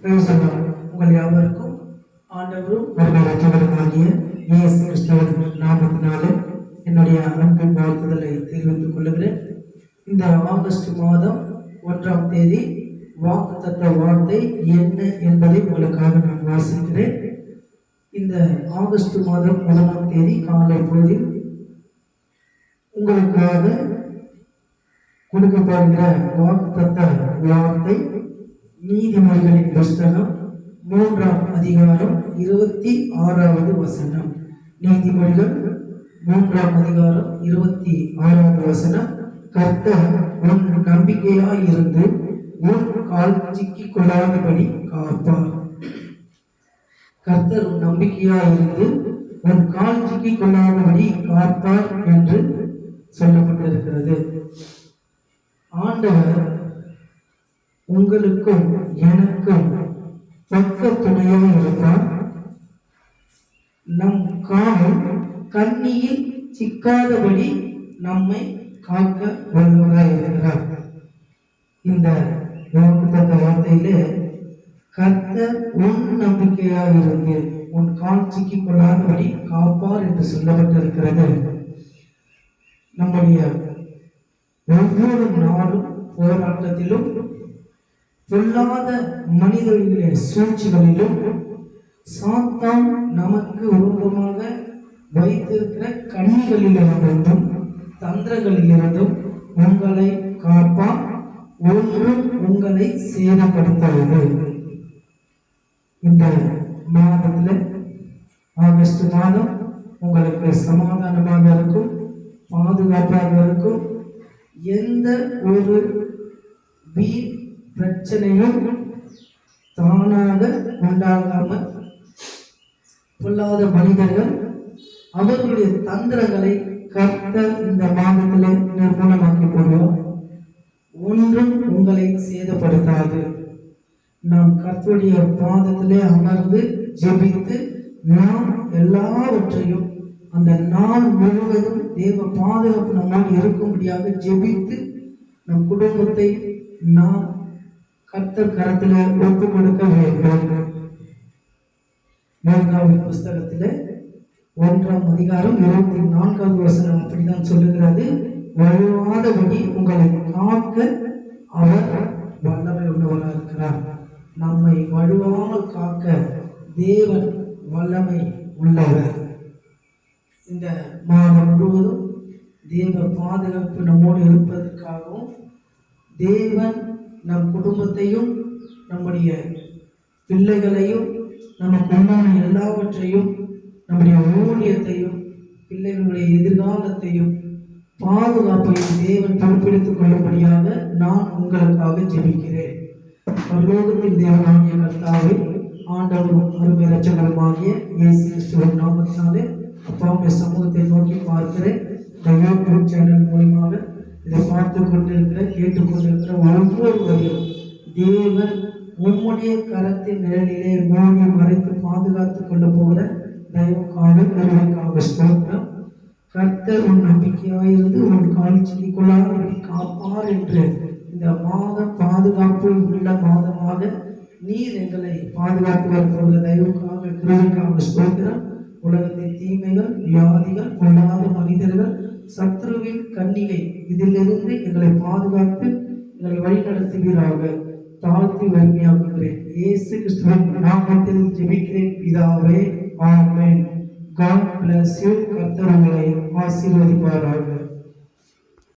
உங்கள் யாவருக்கும் ஆண்டவரும் ஒரு ரட்சகருமாகிய இயேசு கிறிஸ்துவின் நாமத்தினாலே என்னுடைய அன்பின் வாழ்த்துதலை தெரிவித்துக் கொள்கிறேன். இந்த ஆகஸ்ட் மாதம் ஒன்றாம் தேதி வாக்குத்தத்த வார்த்தை என்ன என்பதை உங்களுக்காக நான் வாசிக்கிறேன். இந்த ஆகஸ்ட் மாதம் முதலாம் தேதி காலை பொழுதில் உங்களுக்காக கொடுக்கப்படுகிற வாக்குத்தத்த வார்த்தை நீதிமொழிகளின் புஸ்தகம் மூன்றாம் அதிகாரம் இருபத்தி ஆறாவது வசனம். நீதிமொழிகள் மூன்றாம் அதிகாரம் இருபத்தி ஆறாவது வசனம். கர்த்தர் உன் நம்பிக்கையாய் இருந்து உன் கால் சிக்கிக் கொள்ளாதபடி காப்பார். கர்த்தர் உன் நம்பிக்கையாய் இருந்து உன் கால் சிக்கிக் கொள்ளாதபடி காப்பார் என்று சொல்லப்பட்டிருக்கிறது. ஆண்டவர் உங்களுக்கும் எனக்கும் பக்க துணையாக இருப்பார் நம் காமம் கண்ணியில் சிக்காதபடி நம்மை காக்க வல்லவராய் இருக்கிறார். இந்த தந்த வார்த்தையிலே கர்த்தர் உன் நம்பிக்கையாக இருந்து உன் கால் சிக்கிக் கொள்ளாதபடி காப்பார் என்று சொல்லப்பட்டிருக்கிறது. நம்முடைய ஒவ்வொரு நாளும் போராட்டத்திலும் சொல்லாத மனிதர்களுடைய சூழ்ச்சிகளிலும் சாத்தான் நமக்கு உருவமாக வைத்திருக்கிற கண்ணிகளிலிருந்தும் தந்திரங்களிலிருந்தும் உங்களை காப்பான். ஒன்றும் உங்களை சேதப்படுத்தாது இந்த மாதத்தில் ஆகஸ்ட் மாதம் உங்களுக்கு சமாதானமாக இருக்கும் பாதுகாப்பாக இருக்கும். எந்த ஒரு வீண் பிரச்சனையும் தானாக உண்டாகாமல் பொல்லாத மனிதர்கள் அவர்களுடைய தந்திரங்களை கர்த்தர் இந்த மாதத்திலே நிர்மூலமாக்கி போடுவோம். ஒன்றும் உங்களை சேதப்படுத்தாது. நாம் கர்த்தருடைய பாதத்திலே அமர்ந்து ஜெபித்து நாம் எல்லாவற்றையும் அந்த நாள் முழுவதும் தேவ பாதுகாப்பு நம்மால் இருக்கும்படியாக ஜெபித்து நம் குடும்பத்தை நாம் கர்த்தர் கரத்தில் ஒப்பு கொடுக்க வேண்டும். மூன்றாவது புஸ்தகத்தில் ஒன்றாம் அதிகாரம் இருபத்தி நான்காவது வசனம் அப்படிதான் சொல்லுகிறது. வழுவாதபடி உங்களை காக்க அவர் வல்லமை உள்ளவராக இருக்கிறார். நம்மை வழுவாமல் காக்க தேவன் வல்லமை உள்ளவர். இந்த மாதம் முழுவதும் தேவ பாதுகாப்பு நம்மோடு இருப்பதற்காகவும் தேவன் நம் குடும்பத்தையும் நம்முடைய பிள்ளைகளையும் நமக்கு உண்டான எல்லாவற்றையும் நம்முடைய ஊழியத்தையும் பிள்ளைகளுடைய எதிர்காலத்தையும் பாதுகாப்பையும் தேவன் பொறுப்பெடுத்துக் கொள்ளும்படியாக நான் உங்களுக்காக ஜெபிக்கிறேன். பரலோகத்தின் தேவனாகிய கர்த்தாவே ஆண்டவரும் அருமை ரச்சகருமாகிய இயேசு கிறிஸ்துவின் நாமத்தினாலே அப்பாவுடைய சமூகத்தை நோக்கி பார்க்கிறேன். இந்த யூடியூப் சேனல் மூலியமாக இதை பார்த்து கொண்டிருக்கிற கேட்டுக்கொண்டிருக்கிற ஒவ்வொருவரையும் தேவன் உம்முடைய கரத்தின் நிழலிலே மூடி மறைத்து பாதுகாத்துக் கொண்டு போகிற தயவுக்காக கருவிக்காக ஸ்தோத்திரம். கர்த்தர் உன் நம்பிக்கையாயிருந்து உன் கால் சிக்கிக் கொள்ளாதபடி காப்பார் என்று இந்த மாத பாதுகாப்பு உள்ள மாதமாக நீர் எங்களை பாதுகாத்து வரப்போகிற தயவுக்காக கிருவிக்காக ஸ்தோத்திரம். உலகத்தின் தீமைகள் வியாதிகள் பொல்லாத மனிதர்கள் சத்ருவின் கன்னிகை இதிலிருந்து எங்களை பாதுகாத்து எங்களை வழிநடத்துவீராக. தாழ்த்தி வலிமையாக்குகிறேன். இயேசு கிறிஸ்துவின் நாமத்தில் ஜெபிக்கிறேன். பிதாவே ஆமேன். காட் பிளஸ் யூ கர்த்தர் உங்களை ஆசீர்வதிப்பாராக.